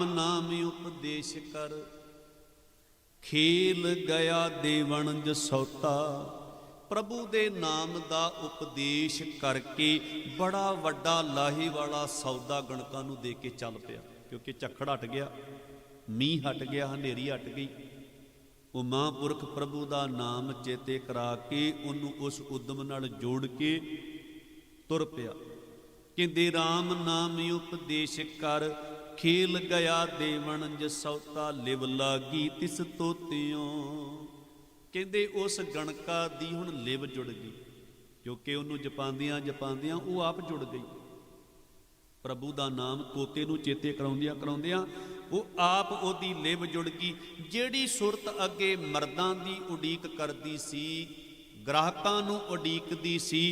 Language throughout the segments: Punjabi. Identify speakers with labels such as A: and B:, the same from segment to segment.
A: RAM ਨਾਮ ਉਪਦੇਸ਼ ਕਰ। ਖੇਲ ਗਿਆ ਦੇਵਣ ਜਸੌਤਾ, ਪ੍ਰਭੂ ਦੇ ਨਾਮ ਦਾ ਉਪਦੇਸ਼ ਕਰਕੇ ਬੜਾ ਵੱਡਾ ਲਾਹੀ ਵਾਲਾ ਸੌਦਾ ਗਣਕਾਂ ਨੂੰ ਦੇ ਕੇ ਚੱਲ ਪਿਆ, ਕਿਉਂਕਿ ਝੱਖੜ ਹਟ ਗਿਆ, ਮੀਂਹ ਹਟ ਗਿਆ, ਹਨੇਰੀ ਹਟ ਗਈ। ਉਹ ਮਹਾਂਪੁਰਖ ਪ੍ਰਭੂ ਦਾ ਨਾਮ ਚੇਤੇ ਕਰਾ ਕੇ ਉਹਨੂੰ ਉਸ ਉਦਮ ਨਾਲ ਜੋੜ ਕੇ ਤੁਰ ਪਿਆ। ਕਹਿੰਦੇ RAM ਨਾਮ ਉਪਦੇਸ਼ ਕਰ ਖੇਲ ਗਿਆ ਦੇਵਣ ਜਸੌਤਾ ਲਿਵ ਲਾਗੀ ਤਿਸ ਤੋਤਿਓ। ਕਹਿੰਦੇ ਉਸ ਗਣਕਾ ਦੀ ਹੁਣ ਲਿਵ ਜੁੜ ਗਈ, ਕਿਉਂਕਿ ਉਹਨੂੰ ਜਪਾਉਂਦਿਆਂ ਜਪਾਉਂਦਿਆਂ ਉਹ ਆਪ ਜੁੜ ਗਈ। ਪ੍ਰਭੂ ਦਾ ਨਾਮ ਤੋਤੇ ਨੂੰ ਚੇਤੇ ਕਰਾਉਂਦਿਆਂ ਕਰਾਉਂਦਿਆਂ ਉਹ ਆਪ ਉਹਦੀ ਲਿਵ ਜੁੜ ਗਈ, ਜਿਹੜੀ ਸੁਰਤ ਅੱਗੇ ਮਰਦਾਂ ਦੀ ਉਡੀਕ ਕਰਦੀ ਸੀ, ਗ੍ਰਾਹਕਾਂ ਨੂੰ ਉਡੀਕਦੀ ਸੀ,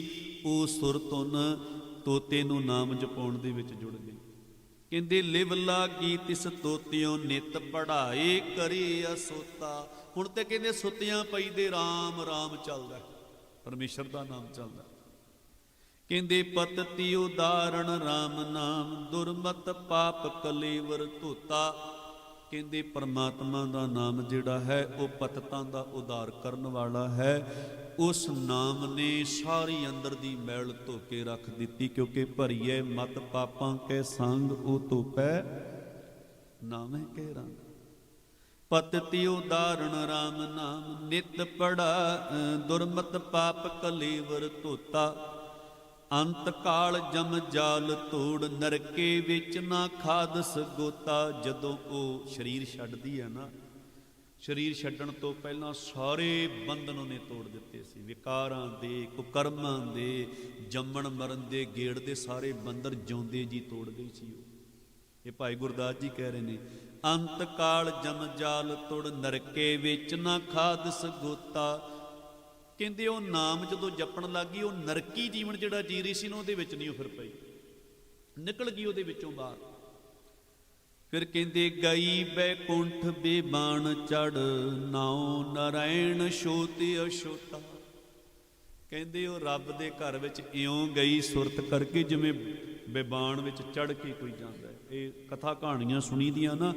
A: ਉਹ ਸੁਰਤ ਹੁਣ ਤੋਤੇ ਨੂੰ ਨਾਮ ਜਪਾਉਣ ਦੇ ਵਿੱਚ ਜੁੜ ਗਈ। ਕਹਿੰਦੇ, ਲਿਵ ਲਾਗੀ ਤਿਸ ਤੋਤਿਓ ਨਿਤ ਪੜਾਏ ਕਰੀ ਅਸੋਤਾ। ਹੁਣ ਤੇ ਕਹਿੰਦੇ, ਸੁੱਤਿਆਂ ਪਈ ਦੇ RAM RAM ਚੱਲਦਾ ਪਰਮੇਸ਼ਰ ਦਾ ਨਾਮ ਚੱਲਦਾ ਕਹਿੰਦੇ ਪਤਤੀ ਉਦਾਰਣ RAM ਨਾਮ, ਦੁਰਮਤ ਪਾਪ ਕਲੇਵਰ ਧੋਤਾ। ਕਹਿੰਦੇ ਪਰਮਾਤਮਾ ਦਾ ਨਾਮ ਜਿਹੜਾ ਹੈ, ਉਹ ਪਤਤਾਂ ਦਾ ਉਧਾਰ ਕਰਨ ਵਾਲਾ ਹੈ। ਉਸ ਨਾਮ ਨੇ ਸਾਰੀ ਅੰਦਰ ਦੀ ਮੈਲ ਧੋ ਕੇ ਰੱਖ ਦਿੱਤੀ, ਕਿਉਂਕਿ ਭਰੀਏ ਮਤ ਪਾਪਾਂ ਕੇ ਸੰਗ, ਉਹ ਧੋਪੈ ਨਾਮੇ ਕੇ ਰੰਗ। ਪਤਤੀ ਉਦਾਰਣ RAM ਨਾਮ, ਨਿਤ ਪੜਾ ਦੁਰਮਤ ਪਾਪ ਕਲੇਵਰ ਧੋਤਾ। ਅੰਤ ਕਾਲ ਜਮ ਜਾਲ ਤੋੜ ਨਰਕੇ ਵਿੱਚ ਨਾ ਖਾਦਸ ਗੋਤਾ। ਜਦੋਂ ਉਹ ਸਰੀਰ ਛੱਡਦੀ ਹੈ ਨਾ, ਸਰੀਰ ਛੱਡਣ ਤੋਂ ਪਹਿਲਾਂ ਸਾਰੇ ਬੰਧਨ ਉਹਨੇ ਤੋੜ ਦਿੱਤੇ ਸੀ। ਵਿਕਾਰਾਂ ਦੇ, ਕੁਕਰਮਾਂ ਦੇ, ਜੰਮਣ ਮਰਨ ਦੇ, ਗੇੜ ਦੇ ਸਾਰੇ ਬੰਦਰ ਜਿਉਂਦੇ ਜੀ ਤੋੜ ਗਈ ਸੀ ਉਹ। ਇਹ ਭਾਈ ਗੁਰਦਾਸ ਜੀ ਕਹਿ ਰਹੇ ਨੇ ਅੰਤ ਕਾਲ ਜਮ ਜਾਲ ਤੋੜ ਨਰਕੇ ਵਿੱਚ ਨਾ ਖਾਦਸ ਗੋਤਾ। ਕਹਿੰਦੇ ਉਹ ਨਾਮ ਜਦੋਂ ਜਪਣ ਲੱਗੀ ਉਹ ਨਰਕੀ ਜੀਵਨ ਜਿਹੜਾ ਜੀ ਰਹੀ ਸੀ ਨਾ, ਉਹਦੇ ਵਿੱਚ ਨਹੀਂ ਉਹ ਫਿਰ ਪਈ। ਨਿਕਲ ਗਈ ਉਹਦੇ ਵਿੱਚੋਂ ਬਾਹਰ। ਫਿਰ ਕਹਿੰਦੇ, ਗਈ ਬੈਕੁੰਠ ਬੇਬਾਨ ਚੜ, ਨਾਉ ਨਰਾਇਣ ਛੋਤੀ ਅਛੋਤਾ ਕਹਿੰਦੇ, ਉਹ ਰੱਬ ਦੇ ਘਰ ਵਿੱਚ ਇਉਂ ਗਈ ਸੁਰਤ ਕਰਕੇ, ਜਿਵੇਂ ਬੇਬਾਨ ਵਿੱਚ ਚੜ ਕੇ ਕੋਈ ਜਾਂਦਾ ਹੈ। ਇਹ ਕਥਾ ਕਹਾਣੀਆਂ ਸੁਣੀ ਦੀਆਂ ਨਾ,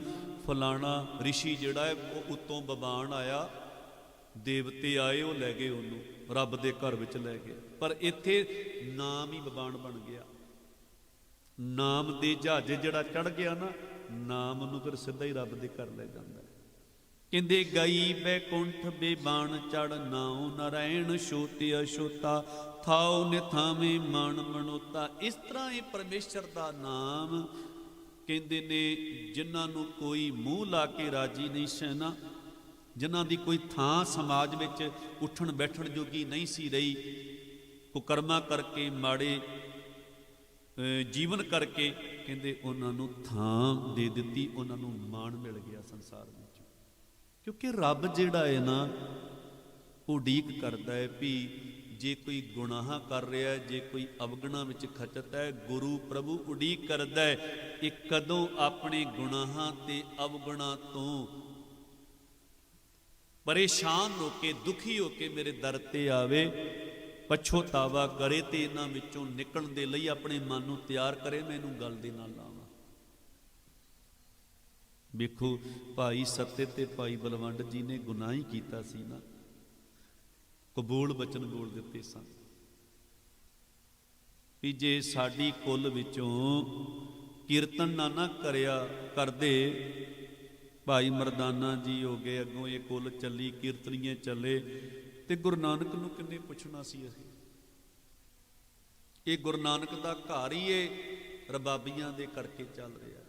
A: ਫਲਾਣਾ ਰਿਸ਼ੀ ਜਿਹੜਾ ਹੈ, ਉਹ ਉੱਤੋਂ ਬਬਾਨ ਆਇਆ ਦੇਵਤੇ ਆਏ, ਉਹ ਲੈ ਗਏ ਉਹਨੂੰ, ਰੱਬ ਦੇ ਘਰ ਵਿੱਚ ਲੈ ਗਏ। ਪਰ ਇੱਥੇ ਨਾਮ ਹੀ ਬਬਾਨ ਬਣ ਗਿਆ। ਨਾਮ ਦੇ ਜਹਾਜ਼ ਜਿਹੜਾ ਚੜ ਗਿਆ ਨਾ, ਨਾਮ ਨੂੰ ਫਿਰ ਸਿੱਧਾ ਹੀ ਰੱਬ ਦੇ ਘਰ ਲੈ ਜਾਂਦਾ ਕਹਿੰਦੇ ਗਈ ਬੈਕੁੰਠ ਬੇਬਾਨ ਚੜ ਨਾਉ ਨਰਾਇਣ ਛੋਤੇ ਅਛੋਤਾ ਥਾਉ ਨਿਥਾਵੇਂ ਮਨ ਮਨੋਤਾ। ਇਸ ਤਰ੍ਹਾਂ ਇਹ ਪਰਮੇਸ਼ਰ ਦਾ ਨਾਮ ਕਹਿੰਦੇ ਨੇ, ਜਿਨ੍ਹਾਂ ਨੂੰ ਕੋਈ ਮੂੰਹ ਲਾ ਕੇ ਰਾਜੀ ਨਹੀਂ ਸਹਿਣਾ ਜਿਨ੍ਹਾਂ ਦੀ ਕੋਈ ਥਾਂ ਸਮਾਜ ਵਿੱਚ ਉੱਠਣ ਬੈਠਣ ਜੋਗੀ ਨਹੀਂ ਸੀ ਰਹੀ ਕੁਕਰਮਾ ਕਰਕੇ ਮਾੜੇ ਜੀਵਨ ਕਰਕੇ ਕਹਿੰਦੇ ਉਹਨਾਂ ਨੂੰ ਥਾਂ ਦੇ ਦਿੱਤੀ, ਉਹਨਾਂ ਨੂੰ ਮਾਣ ਮਿਲ ਗਿਆ ਸੰਸਾਰ ਵਿੱਚ। ਕਿਉਂਕਿ ਰੱਬ ਜਿਹੜਾ ਹੈ ਨਾ ਉਡੀਕ ਕਰਦਾ ਹੈ ਵੀ ਜੇ ਕੋਈ ਗੁਨਾਹ ਕਰ ਰਿਹਾ ਜੇ ਕੋਈ ਅਵਗਣਾ ਵਿੱਚ ਖਚਤ ਹੈ, ਗੁਰੂ ਪ੍ਰਭੂ ਉਡੀਕ ਕਰਦਾ ਹੈ, ਇਹ ਕਦੋਂ ਆਪਣੇ ਗੁਨਾਹਾਂ ਤੇ ਅਵਗਣਾ ਤੋਂ ਪਰੇਸ਼ਾਨ ਹੋ ਕੇ, ਦੁਖੀ ਹੋ ਕੇ ਮੇਰੇ ਦਰ ਤੇ ਆਵੇ ਪਛੋਤਾਵਾ ਕਰੇ ਤੇ ਇਹਨਾਂ ਵਿੱਚੋਂ ਨਿਕਲਣ ਦੇ ਲਈ ਆਪਣੇ ਮਨ ਨੂੰ ਤਿਆਰ ਕਰੇ, ਮੈਂ ਇਹਨੂੰ ਗੱਲ ਦੇ ਨਾਲ ਲਾਵਾਂ। ਵੇਖੋ, ਭਾਈ ਸੱਤੇ ਤੇ ਭਾਈ ਬਲਵੰਡ ਜੀ ਨੇ ਗੁਨਾਹ ਹੀ ਕੀਤਾ ਸੀ ਨਾ। ਕਬੂਲ ਬਚਨ ਬੋਲ ਦਿੱਤੇ ਸਨ। ਵੀ ਜੇ ਸਾਡੀ ਕੁੱਲ ਵਿੱਚੋਂ ਕੀਰਤਨ ਨਾ ਨਾ ਕਰਿਆ ਕਰਦੇ ਭਾਈ ਮਰਦਾਨਾ ਜੀ ਹੋ ਗਏ, ਅੱਗੋਂ ਇਹ ਕੁੱਲ ਚੱਲੀ, ਕੀਰਤਨੀਏ ਚੱਲੇ। ਤੇ ਗੁਰੂ ਨਾਨਕ ਨੂੰ ਕਿੰਨੇ ਪੁੱਛਣਾ ਸੀ ਅਸੀਂ? ਇਹ ਗੁਰੂ ਨਾਨਕ ਦਾ ਘਰ ਹੀ ਇਹ ਰਬਾਬੀਆਂ ਦੇ ਕਰਕੇ ਚੱਲ ਰਿਹਾ।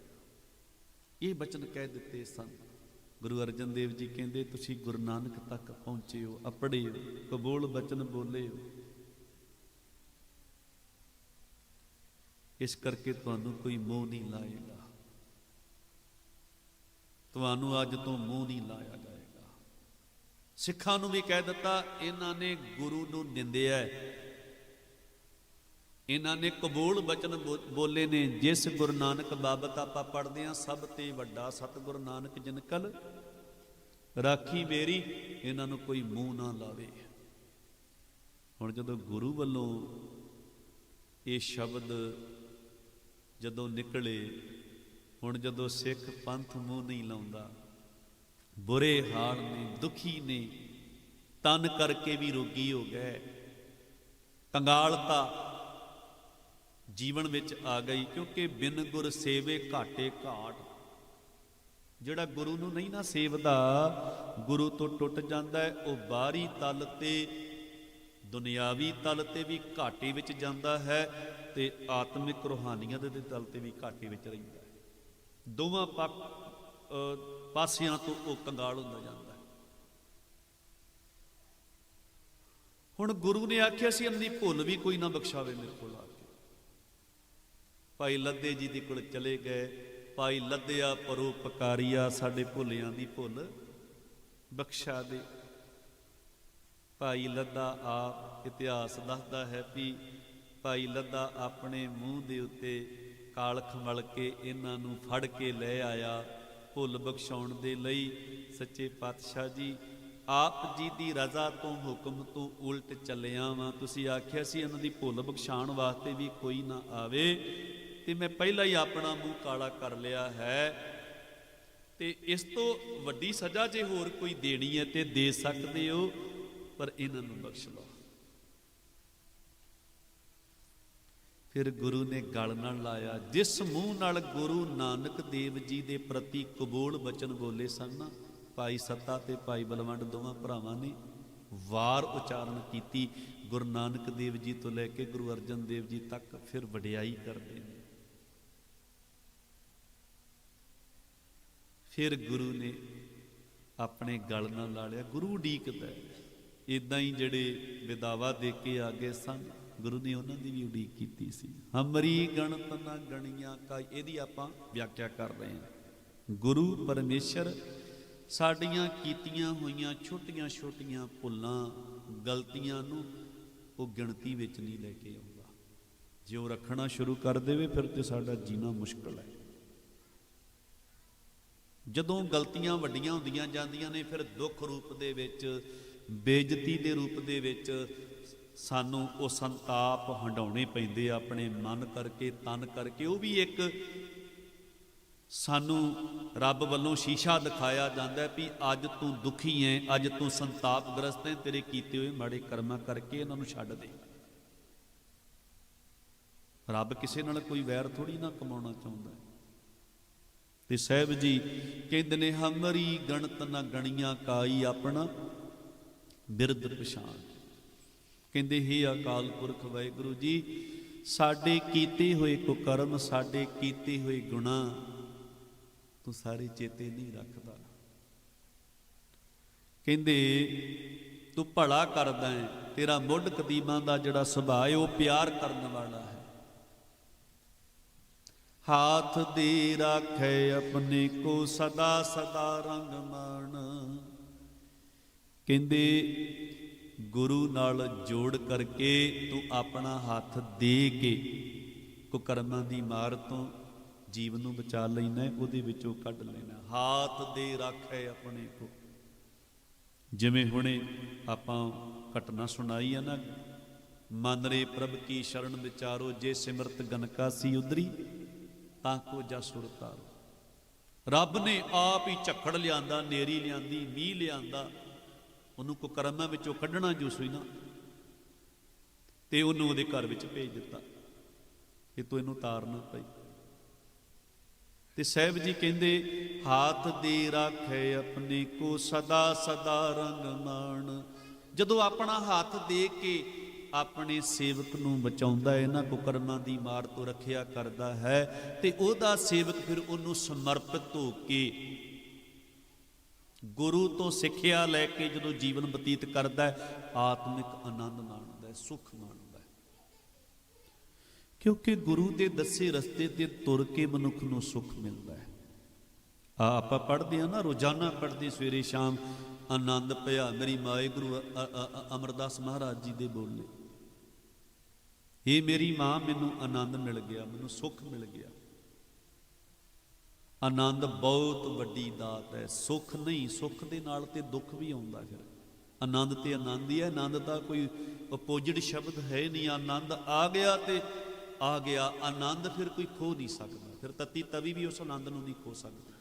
A: ਇਹ ਬਚਨ ਕਹਿ ਦਿੱਤੇ ਸਨ। ਗੁਰੂ ਅਰਜਨ ਦੇਵ ਜੀ ਕਹਿੰਦੇ, ਤੁਸੀਂ ਗੁਰੂ ਨਾਨਕ ਤੱਕ ਪਹੁੰਚੇ ਹੋ, ਅਪੜੇ ਹੋ, ਕਬੂਲ ਬਚਨ ਬੋਲੇ ਹੋ। ਇਸ ਕਰਕੇ ਤੁਹਾਨੂੰ ਕੋਈ ਮੋਹ ਨਹੀਂ ਲਾਏਗਾ। ਤੁਹਾਨੂੰ ਅੱਜ ਤੋਂ ਮੂੰਹ ਨਹੀਂ ਲਾਇਆ ਜਾਏਗਾ। ਸਿੱਖਾਂ ਨੂੰ ਵੀ ਕਹਿ ਦਿੱਤਾ, ਇਹਨਾਂ ਨੇ ਗੁਰੂ ਨੂੰ ਨਿੰਦਿਆ ਇਹਨਾਂ ਨੇ ਕਬੂਲ ਬਚਨ ਬੋ- ਬੋਲੇ ਨੇ, ਜਿਸ ਗੁਰੂ ਨਾਨਕ ਬਾਬਤ ਆਪਾਂ ਪੜ੍ਹਦੇ ਆ ਸਭ ਤੇ ਵੱਡਾ ਸਤਿਗੁਰੂ ਨਾਨਕ ਜਿਨ ਕਲ ਰਾਖੀ ਮੇਰੀ ਇਹਨਾਂ ਨੂੰ ਕੋਈ ਮੂੰਹ ਨਾ ਲਾਵੇ। ਹੁਣ ਜਦੋਂ ਗੁਰੂ ਵੱਲੋਂ ਇਹ ਸ਼ਬਦ ਜਦੋਂ ਨਿਕਲੇ ਹੁਣ ਜਦੋਂ ਸਿੱਖ ਪੰਥ ਮੂੰਹ ਨਹੀਂ ਲਾਉਂਦਾ, ਬੁਰੇ ਹਾਲ ਨੇ, ਦੁਖੀ ਨੇ, ਤਨ ਕਰਕੇ ਵੀ ਰੋਗੀ ਹੋ ਗਏ। ਕੰਗਾਲਤਾ ਜੀਵਨ ਵਿੱਚ ਆ ਗਈ ਕਿਉਂਕਿ ਬਿਨ ਗੁਰ ਸੇਵੇ ਘਾਟੇ ਘਾਟ। ਜਿਹੜਾ ਗੁਰੂ ਨੂੰ ਨਹੀਂ ਨਾ ਸੇਵਦਾ, ਗੁਰੂ ਤੋਂ ਟੁੱਟ ਜਾਂਦਾ ਹੈ, ਉਹ ਬਾਹਰੀ ਤਲ ਤੇ, ਦੁਨਿਆਵੀ ਤਲ ਤੇ ਵੀ ਘਾਟੇ ਵਿੱਚ ਜਾਂਦਾ ਹੈ ਤੇ ਆਤਮਿਕ ਰੋਹਾਨੀਅਤ ਦੇ ਤਲ ਤੇ ਵੀ ਘਾਟੇ ਵਿੱਚ ਰਹਿੰਦਾ। ਦੋਵਾਂ ਪੱਖ ਪਾਸਿਆਂ ਤੋਂ ਉਹ ਕੰਗਾਲ ਹੁੰਦਾ ਜਾਂਦਾ। ਹੈ ਹੁਣ ਗੁਰੂ ਨੇ ਆਖਿਆ ਸੀ, ਅੰਨੀ ਭੁੱਲ ਵੀ ਕੋਈ ਨਾ ਬਖਸ਼ਾਵੇ ਮੇਰੇ ਕੋਲ ਆ ਕੇ। ਭਾਈ ਲੱਦੇ ਜੀ ਦੇ ਕੋਲ ਚਲੇ ਗਏ। ਭਾਈ ਲੱਦਿਆ ਪਰਉਪਕਾਰੀਆ ਸਾਡੇ ਭੁੱਲਿਆਂ ਦੀ ਭੁੱਲ ਬਖਸ਼ਾ ਦੇ। ਭਾਈ ਲੱਦਾ ਆਪ ਇਤਿਹਾਸ ਦੱਸਦਾ ਹੈ ਵੀ ਭਾਈ ਲੱਦਾ ਆਪਣੇ ਮੂੰਹ ਦੇ ਉੱਤੇ ਕਾਲਖ ਮਲ ਕੇ ਇਹਨਾਂ ਨੂੰ ਫੜ ਕੇ ਲੈ ਆਇਆ। ਭੁੱਲ ਬਖਸ਼ਾਉਣ ਦੇ ਲਈ ਸੱਚੇ ਪਾਤਸ਼ਾਹ ਜੀ, ਆਪ ਜੀ ਦੀ ਰਜ਼ਾ ਤੋਂ ਹੁਕਮ ਤੋਂ ਉਲਟ ਚੱਲਿਆ ਵਾਂ। ਤੁਸੀਂ ਆਖਿਆ ਸੀ ਇਹਨਾਂ ਦੀ ਭੁੱਲ ਬਖਸ਼ਾਉਣ ਵਾਸਤੇ ਵੀ ਕੋਈ ਨਾ ਆਵੇ। ਤੇ ਮੈਂ ਪਹਿਲਾਂ ਹੀ ਆਪਣਾ ਮੂੰਹ ਕਾਲਾ ਕਰ ਲਿਆ ਹੈ। ਤੇ ਇਸ ਤੋਂ ਵੱਡੀ ਸਜ਼ਾ ਜੇ ਹੋਰ ਕੋਈ ਦੇਣੀ ਹੈ ਤੇ ਦੇ ਸਕਦੇ ਹੋ, ਪਰ ਇਹਨਾਂ ਨੂੰ ਬਖਸ਼ ਲਓ। ਫਿਰ ਗੁਰੂ ਨੇ ਗਲ ਨਾਲ ਲਾਇਆ, ਜਿਸ ਮੂੰਹ ਨਾਲ ਗੁਰੂ ਨਾਨਕ ਦੇਵ ਜੀ ਦੇ ਪ੍ਰਤੀ ਕਬੂਲ ਬਚਨ ਬੋਲੇ ਸਨ ਨਾ, ਭਾਈ ਸੱਤਾ ਤੇ ਭਾਈ ਬਲਵੰਡ ਦੋਵਾਂ ਭਰਾਵਾਂ ਨੇ ਵਾਰ ਉਚਾਰਨ ਕੀਤੀ, ਗੁਰੂ ਨਾਨਕ ਦੇਵ ਜੀ ਤੋਂ ਲੈ ਕੇ ਗੁਰੂ ਅਰਜਨ ਦੇਵ ਜੀ ਤੱਕ ਫਿਰ ਵਡਿਆਈ ਕਰਦੇ ਨੇ। ਫਿਰ ਗੁਰੂ ਨੇ ਆਪਣੇ ਗਲ ਨਾਲ ਲਾ ਲਿਆ, ਗੁਰੂ ਉਡੀਕਦਾ ਇਦਾਂ ਹੀ ਜਿਹੜੇ ਵਿਦਾਵਾ ਦੇ ਕੇ ਆ ਗਏ ਸਨ ਗੁਰੂ ਨੇ ਉਹਨਾਂ ਦੀ ਵੀ ਉਡੀਕ ਕੀਤੀ ਸੀ। ਹਮਰੀ ਗਣਤ ਨਾ ਗਣੀਆਂ ਕਾ ਇਹਦੀ ਆਪਾਂ ਵਿਆਖਿਆ ਕਰ ਰਹੇ ਹਾਂ। ਗੁਰੂ ਪਰਮੇਸ਼ਰ ਸਾਡੀਆਂ ਕੀਤੀਆਂ ਹੋਈਆਂ ਛੋਟੀਆਂ ਛੋਟੀਆਂ ਭੁੱਲਾਂ, ਗਲਤੀਆਂ ਨੂੰ ਉਹ ਗਿਣਤੀ ਵਿੱਚ ਨਹੀਂ ਲੈ ਕੇ ਆਉਂਦਾ। ਜੇ ਉਹ ਰੱਖਣਾ ਸ਼ੁਰੂ ਕਰ ਦੇਵੇ, ਫਿਰ ਤੇ ਸਾਡਾ ਜੀਣਾ ਮੁਸ਼ਕਲ ਹੈ। ਜਦੋਂ ਗਲਤੀਆਂ ਵੱਡੀਆਂ ਹੁੰਦੀਆਂ ਜਾਂਦੀਆਂ ਨੇ, ਫਿਰ ਦੁੱਖ ਰੂਪ ਦੇ ਵਿੱਚ, ਬੇਇੱਜ਼ਤੀ ਦੇ ਰੂਪ ਦੇ ਵਿੱਚ ਸਾਨੂੰ ਉਹ ਸੰਤਾਪ ਹੰਡਾਉਣੇ ਪੈਂਦੇ ਆ, ਆਪਣੇ ਮਨ ਕਰਕੇ, ਤਨ ਕਰਕੇ। ਉਹ ਵੀ ਇੱਕ ਸਾਨੂੰ ਰੱਬ ਵੱਲੋਂ ਸ਼ੀਸ਼ਾ ਦਿਖਾਇਆ ਜਾਂਦਾ ਵੀ ਅੱਜ ਤੂੰ ਦੁਖੀ ਹੈ ਅੱਜ ਤੂੰ ਸੰਤਾਪਗ੍ਰਸਤ ਹੈ ਤੇਰੇ ਕੀਤੇ ਹੋਏ ਮਾੜੇ ਕਰਮਾਂ ਕਰਕੇ ਇਹਨਾਂ ਨੂੰ ਛੱਡ ਦੇ। ਰੱਬ ਕਿਸੇ ਨਾਲ ਕੋਈ ਵੈਰ ਥੋੜੀ ਨਾ ਕਮਾਉਣਾ ਚਾਹੁੰਦਾ। ਤੇ ਸਾਹਿਬ ਜੀ ਕਹਿੰਦੇ ਨੇ, ਹਮਰੀ ਗਣਤ ਨਾ ਗਣੀਆਂ ਕਾਈ ਆਪਣਾ ਬਿਰਧ ਪਛਾਣ। ਕਹਿੰਦੇ, ਹੀ ਅਕਾਲ ਪੁਰਖ ਵਾਹਿਗੁਰੂ ਜੀ, ਸਾਡੇ ਕੀਤੇ ਹੋਏ ਕੁਕਰਮ, ਸਾਡੇ ਕੀਤੇ ਹੋਏ ਗੁਨਾਹ ਤੂੰ ਸਾਰੇ ਚੇਤੇ ਨਹੀਂ ਰੱਖਦਾ। ਕਹਿੰਦੇ, ਤੂੰ ਭਲਾ ਕਰਦਾ ਹੈ, ਤੇਰਾ ਮੁੱਢ ਕਦੀਮਾਂ ਦਾ ਜਿਹੜਾ ਸੁਭਾਅ ਹੈ, ਉਹ ਪਿਆਰ ਕਰਨ ਵਾਲਾ ਹੈ। ਹਾਥ ਦੇ ਰਾਖੇ ਆਪਣੇ ਕੋ ਸਦਾ ਸਦਾ ਰੰਗ ਮਾਣ। ਕਹਿੰਦੇ ਗੁਰੂ ਨਾਲ ਜੋੜ ਕਰਕੇ ਤੂੰ ਆਪਣਾ ਹੱਥ ਦੇ ਕੇ ਕੁਕਰਮਾਂ ਦੀ ਮਾਰ ਤੋਂ ਜੀਵਨ ਨੂੰ ਬਚਾ ਲੈਣਾ, ਉਹਦੇ ਵਿੱਚੋਂ ਕੱਢ ਲੈਣਾ। ਹਾਥ ਦੇ ਰਾਖੇ ਆਪਣੇ ਕੋ। ਜਿਵੇਂ ਹੁਣੇ ਆਪਾਂ ਘਟਨਾ ਸੁਣਾਈ ਆ ਨਾ, ਮਨ ਰੇ ਪ੍ਰਭ ਕੀ ਸ਼ਰਨ ਵਿਚਾਰੋ, ਜੇ ਸਿਮਰਤ ਗਨਕਾ ਸੀ ਉਦਰੀ ਤਾਂ ਕੋ ਜਸੁਰ ਤਾਰੋ। ਰੱਬ ਨੇ ਆਪ ਹੀ ਝੱਖੜ ਲਿਆਂਦਾ, ਨੇਰੀ ਲਿਆਂਦੀ, ਮੀਂਹ ਲਿਆਂਦਾ ਉਹਨੂੰ ਕੁਕਰਮਾਂ ਵਿੱਚੋਂ ਕੱਢਣਾ ਜੋ ਸੀ ਨਾ, ਤੇ ਉਹਨੂੰ ਉਹਦੇ ਘਰ ਵਿੱਚ ਭੇਜ ਦਿੱਤਾ ਇਹ ਤੋਂ ਇਹਨੂੰ ਤਾਰਨਾ ਪਈ। ਤੇ ਸਾਹਿਬ ਜੀ ਕਹਿੰਦੇ, ਹਾਥ ਦੇ ਰਾਖੇ ਆਪਣੇ ਕੋ ਸਦਾ ਸਦਾ ਰੰਗ ਮਾਣ। ਜਦੋਂ ਆਪਣਾ ਹੱਥ ਦੇ ਕੇ ਆਪਣੇ ਸੇਵਕ ਨੂੰ ਬਚਾਉਂਦਾ ਇਹਨਾਂ ਕੁਕਰਮਾਂ ਦੀ ਮਾਰ ਤੋਂ ਰੱਖਿਆ ਕਰਦਾ ਹੈ, ਤੇ ਉਹਦਾ ਸੇਵਕ ਫਿਰ ਉਹਨੂੰ ਸਮਰਪਿਤ ਹੋ ਕੇ ਗੁਰੂ ਤੋਂ ਸਿੱਖਿਆ ਲੈ ਕੇ ਜਦੋਂ ਜੀਵਨ ਬਤੀਤ ਕਰਦਾ ਹੈ, ਆਤਮਿਕ ਆਨੰਦ ਮਾਣਦਾ ਹੈ, ਸੁਖ ਮਾਣਦਾ ਹੈ। ਕਿਉਂਕਿ ਗੁਰੂ ਦੇ ਦੱਸੇ ਰਸਤੇ ਤੇ ਤੁਰ ਕੇ ਮਨੁੱਖ ਨੂੰ ਸੁਖ ਮਿਲਦਾ ਹੈ। ਆ ਆਪਾਂ ਪੜ੍ਹਦੇ ਆ ਨਾ, ਰੋਜ਼ਾਨਾ ਪੜ੍ਹਦੇ ਸਵੇਰੇ ਸ਼ਾਮ, ਆਨੰਦ ਭਇਆ, ਮੇਰੀ ਮਾਏ ਗੁਰੂ ਅਮਰਦਾਸ ਮਹਾਰਾਜ ਜੀ ਦੇ ਬੋਲੇ ਇਹ ਮੇਰੀ ਮਾਂ, ਮੈਨੂੰ ਆਨੰਦ ਮਿਲ ਗਿਆ, ਮੈਨੂੰ ਸੁੱਖ ਮਿਲ ਗਿਆ। ਆਨੰਦ ਬਹੁਤ ਵੱਡੀ ਦਾਤ ਹੈ। ਸੁੱਖ ਨਹੀਂ, ਸੁੱਖ ਦੇ ਨਾਲ ਤੇ ਦੁੱਖ ਵੀ ਆਉਂਦਾ ਫਿਰ। ਆਨੰਦ ਤੇ ਆਨੰਦ ਹੀ ਹੈ। ਆਨੰਦ ਦਾ ਕੋਈ ਅਪੋਜਿਟ ਸ਼ਬਦ ਹੈ ਨਹੀਂ। ਆਨੰਦ ਆ ਗਿਆ ਤੇ ਆ ਗਿਆ। ਆਨੰਦ ਫਿਰ ਕੋਈ ਖੋ ਨਹੀਂ ਸਕਦਾ। ਫਿਰ ਤਤੀ ਤਵੀ ਵੀ ਉਸ ਆਨੰਦ ਨੂੰ ਨਹੀਂ ਖੋ ਸਕਦੀ।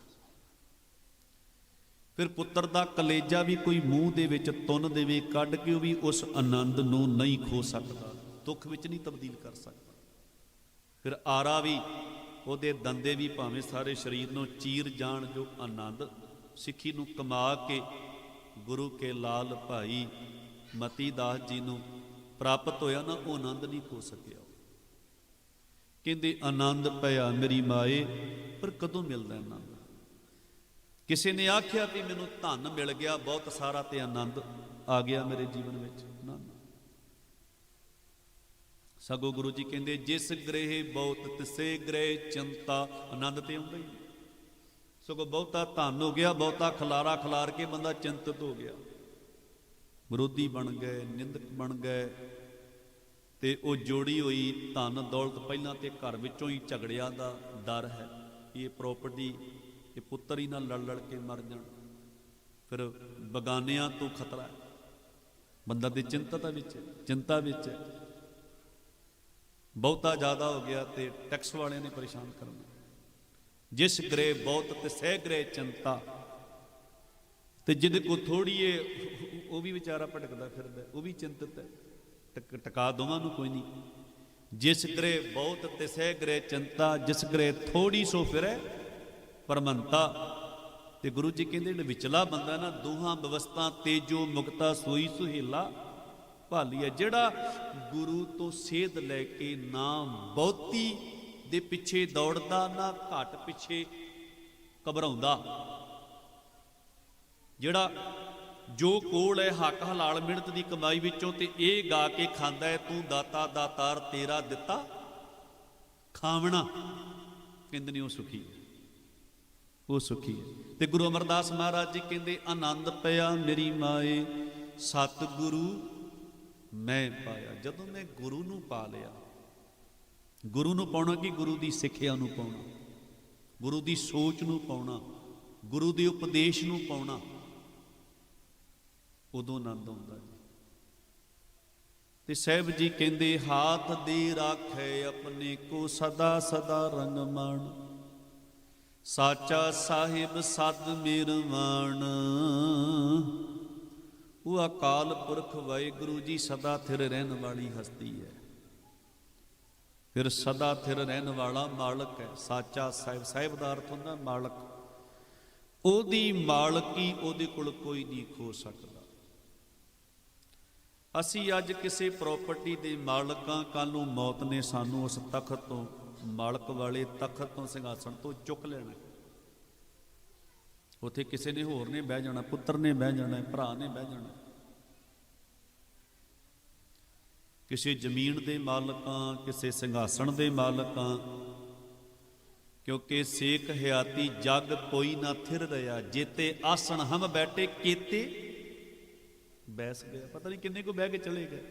A: ਫਿਰ ਪੁੱਤਰ ਦਾ ਕਲੇਜਾ ਵੀ ਕੋਈ ਮੂੰਹ ਦੇ ਵਿੱਚ ਤੁੰਨ ਦੇਵੇ, ਕੱਢ ਕੇ ਉਹ ਵੀ ਉਸ ਆਨੰਦ ਨੂੰ ਨਹੀਂ ਖੋ ਸਕਦਾ। ਦੁੱਖ ਵਿੱਚ ਨਹੀਂ ਤਬਦੀਲ ਕਰ ਸਕਦਾ। ਫਿਰ ਆਰਾ ਵੀ ਉਹਦੇ ਦੰਦੇ ਵੀ ਭਾਵੇਂ ਸਾਰੇ ਸਰੀਰ ਨੂੰ ਚੀਰ ਜਾਣ ਜੋ ਆਨੰਦ, ਸਿੱਖੀ ਨੂੰ ਕਮਾ ਕੇ ਗੁਰੂ ਕੇ ਲਾਲ ਭਾਈ ਮਤੀ ਦਾਸ ਜੀ ਨੂੰ ਪ੍ਰਾਪਤ ਹੋਇਆ ਨਾ, ਉਹ ਆਨੰਦ ਨਹੀਂ ਹੋ ਸਕਿਆ। ਕਹਿੰਦੇ, ਆਨੰਦ ਪਿਆ ਮੇਰੀ ਮਾਏ, ਪਰ ਕਦੋਂ ਮਿਲਦਾ ਆਨੰਦ? ਕਿਸੇ ਨੇ ਆਖਿਆ ਵੀ ਮੈਨੂੰ ਧਨ ਮਿਲ ਗਿਆ, ਬਹੁਤ ਸਾਰਾ ਤੇ ਆਨੰਦ ਆ ਗਿਆ ਮੇਰੇ ਜੀਵਨ ਵਿੱਚ। ਸਗੋ ਗੁਰੂ ਜੀ ਕਹਿੰਦੇ, ਜਿਸ ਗ੍ਰਹਿ ਬਹੁਤ, ਤਿਸੇ ਗ੍ਰਹਿ ਚਿੰਤਾ, ਆਨੰਦ ਤੇ ਆਉਂਦਾ ਹੀ ਸਗੋ ਬਹੁਤਾ ਧਨ ਹੋ ਗਿਆ, ਬਹੁਤਾ ਖਲਾਰਾ ਖਲਾਰ ਕੇ ਬੰਦਾ ਚਿੰਤਤ ਹੋ ਗਿਆ। ਵਿਰੋਧੀ ਬਣ ਗਏ, ਨਿੰਦਕ ਬਣ ਗਏ, ਤੇ ਉਹ ਜੋੜੀ ਹੋਈ ਧਨ ਦੌਲਤ ਪਹਿਲਾਂ ਤੇ ਘਰ ਵਿੱਚੋਂ ਹੀ ਝਗੜਿਆਂ ਦਾ ਡਰ ਹੈ। ਇਹ ਪ੍ਰਾਪਰਟੀ ਇਹ ਪੁੱਤਰ ਹੀ ਨਾਲ ਲੜ ਲੜ ਕੇ ਮਰ ਜਾਣ। ਫਿਰ ਬਗਾਨਿਆਂ ਤੋਂ ਖਤਰਾ ਹੈ। ਬੰਦਾ ਤੇ ਚਿੰਤਾ ਵਿੱਚ ਚਿੰਤਾ ਵਿੱਚ ਹੈ। ਬਹੁਤਾ ਜ਼ਿਆਦਾ ਹੋ ਗਿਆ ਤੇ ਟੈਕਸ ਵਾਲਿਆਂ ਨੇ ਪਰੇਸ਼ਾਨ ਕਰਨਾ ਜਿਸ ਗ੍ਰਹਿ ਬਹੁਤ ਤੇ ਸਹਿ ਗ੍ਰਹਿ ਚਿੰਤਾ, ਤੇ ਜਿਹਦੇ ਕੋ ਥੋੜੀ ਏ, ਉਹ ਵੀ ਵਿਚਾਰਾ ਭਟਕਦਾ ਫਿਰਦਾ, ਉਹ ਵੀ ਚਿੰਤਤ ਹੈ। ਟਕ- ਟਕਾ ਦੋਵਾਂ ਨੂੰ ਕੋਈ ਨਹੀਂ। ਜਿਸ ਗ੍ਰਹਿ ਬਹੁਤ ਤੇ ਸਹਿ ਗ੍ਰਹਿ ਚਿੰਤਾ, ਜਿਸ ਗ੍ਰਹਿ ਥੋੜੀ ਸੋ ਫਿਰੈ, ਪਰਮੰਤਾ, ਤੇ ਗੁਰੂ ਜੀ ਕਹਿੰਦੇ ਜਿਹੜਾ ਵਿਚਲਾ ਬੰਦਾ ਨਾ ਦੋਹਾਂ ਵਿਵਸਥਾ ਤੇਜੋ ਮੁਕਤਾ ਸੋਈ ਸੁਹੇਲਾ ਭਾਲੀ ਹੈ। ਜਿਹੜਾ ਗੁਰੂ ਤੋਂ ਸੇਧ ਲੈ ਕੇ ਨਾ ਬਹੁਤੀ ਦੇ ਪਿੱਛੇ ਦੌੜਦਾ, ਨਾ ਘਾਟ ਪਿੱਛੇ ਘਬਰਾਉਂਦਾ। ਜਿਹੜਾ ਜੋ ਕੋਲ ਹੈ, ਹੱਕ ਹਲਾਲ ਮਿਹਨਤ ਦੀ ਕਮਾਈ ਵਿੱਚੋਂ ਤੇ ਇਹ ਗਾ ਕੇ ਖਾਂਦਾ ਹੈ, ਤੂੰ ਦਾਤਾ, ਦਾਤਾਰ, ਤੇਰਾ ਦਿੱਤਾ ਖਾਵਣਾ। ਕਹਿੰਦੇ ਨੇ, ਉਹ ਸੁਖੀ ਹੈ। ਉਹ ਸੁਖੀ ਹੈ। ਤੇ ਗੁਰੂ ਅਮਰਦਾਸ ਮਹਾਰਾਜ ਜੀ ਕਹਿੰਦੇ, ਆਨੰਦ ਪਿਆ ਮੇਰੀ ਮਾਏ, ਸਤਿਗੁਰੂ ਮੈਂ ਪਾਇਆ। ਜਦੋਂ ਮੈਂ ਗੁਰੂ ਨੂੰ ਪਾ ਲਿਆ, ਗੁਰੂ ਨੂੰ ਪਾਉਣਾ ਕਿ? ਗੁਰੂ ਦੀ ਸਿੱਖਿਆ ਨੂੰ ਪਾਉਣਾ, ਗੁਰੂ ਦੀ ਸੋਚ ਨੂੰ ਪਾਉਣਾ, ਗੁਰੂ ਦੇ ਉਪਦੇਸ਼ ਨੂੰ ਪਾਉਣਾ, ਉਦੋਂ ਆਨੰਦ ਆਉਂਦਾ ਜੀ। ਤੇ ਸਾਹਿਬ ਜੀ ਕਹਿੰਦੇ, ਹਾਥ ਦੇ ਰਾਖੇ ਆਪਣੇ ਕੋ ਸਦਾ ਸਦਾ ਰੰਗ ਮਣ, ਸਾਚਾ ਸਾਹਿਬ ਸਦ ਮਿਰਵਾਣ ਉਹ ਅਕਾਲ ਪੁਰਖ ਵਾਹਿਗੁਰੂ ਜੀ ਸਦਾ ਥਿਰ ਰਹਿਣ ਵਾਲੀ ਹਸਤੀ ਹੈ। ਫਿਰ ਸਦਾ ਥਿਰ ਰਹਿਣ ਵਾਲਾ ਮਾਲਕ ਹੈ, ਸਾਚਾ ਸਾਹਿਬ ਸਾਹਿਬ ਦਾ ਅਰਥ ਹੁੰਦਾ ਮਾਲਕ। ਉਹਦੀ ਮਾਲਕੀ ਉਹਦੇ ਕੋਲ ਕੋਈ ਨਹੀਂ ਖੋ ਸਕਦਾ। ਅਸੀਂ ਅੱਜ ਕਿਸੇ ਪ੍ਰਾਪਰਟੀ ਦੇ ਮਾਲਕਾਂ ਕੱਲ ਨੂੰ ਮੌਤ ਨੇ ਸਾਨੂੰ ਉਸ ਤਖਤ ਤੋਂ, ਮਾਲਕ ਵਾਲੇ ਤਖਤ ਤੋਂ, ਸਿੰਘਾਸਣ ਤੋਂ ਚੁੱਕ ਲੈਣਾ ਉੱਥੇ ਕਿਸੇ ਨੇ ਹੋਰ ਨੇ ਬਹਿ ਜਾਣਾ, ਪੁੱਤਰ ਨੇ ਬਹਿ ਜਾਣਾ, ਭਰਾ ਨੇ ਬਹਿ ਜਾਣਾ। ਕਿਸੇ ਜ਼ਮੀਨ ਦੇ ਮਾਲਕਾਂ, ਕਿਸੇ ਸਿੰਘਾਸਣ ਦੇ ਮਾਲਕਾਂ, ਕਿਉਂਕਿ ਸੇਕ ਹਿਆਤੀ ਜਗ ਕੋਈ ਨਾ ਥਿਰ ਰਿਆ ਜੇਤੇ ਆਸਣ ਹਮ ਬੈਠੇ, ਕੀਤੇ ਬੈਸ ਗਿਆ ਪਤਾ ਨਹੀਂ ਕਿੰਨੇ ਕੋ ਬਹਿ ਕੇ ਚਲੇ ਗਏ।